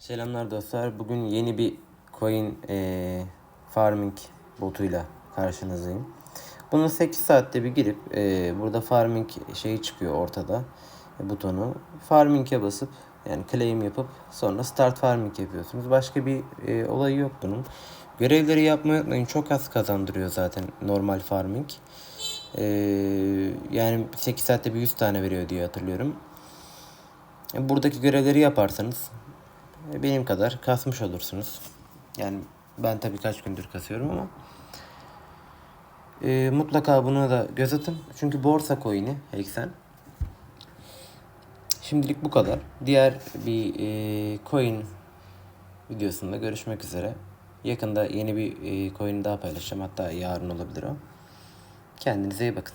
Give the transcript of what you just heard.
Selamlar dostlar. Bugün yeni bir coin eee, farming botuyla karşınızdayım. Bunu 8 saatte bir girip eee, burada farming şeyi çıkıyor ortada e, butonu. Farming'e basıp yani claim yapıp sonra start farming yapıyorsunuz. Başka bir eee, olayı yok bunun. Görevleri yapmayı unutmayın. Çok az kazandırıyor zaten normal farming. Eee, yani 8 saatte bir 100 tane veriyor diye hatırlıyorum. E, Buradaki görevleri yaparsanız e, benim kadar kasmış olursunuz. Yani ben tabii kaç gündür kasıyorum ama e, mutlaka buna da göz atın. Çünkü borsa coin'i Hexen. Şimdilik bu kadar. Diğer bir e, coin videosunda görüşmek üzere. Yakında yeni bir e, coin daha paylaşacağım. Hatta yarın olabilir o. Kendinize iyi bakın.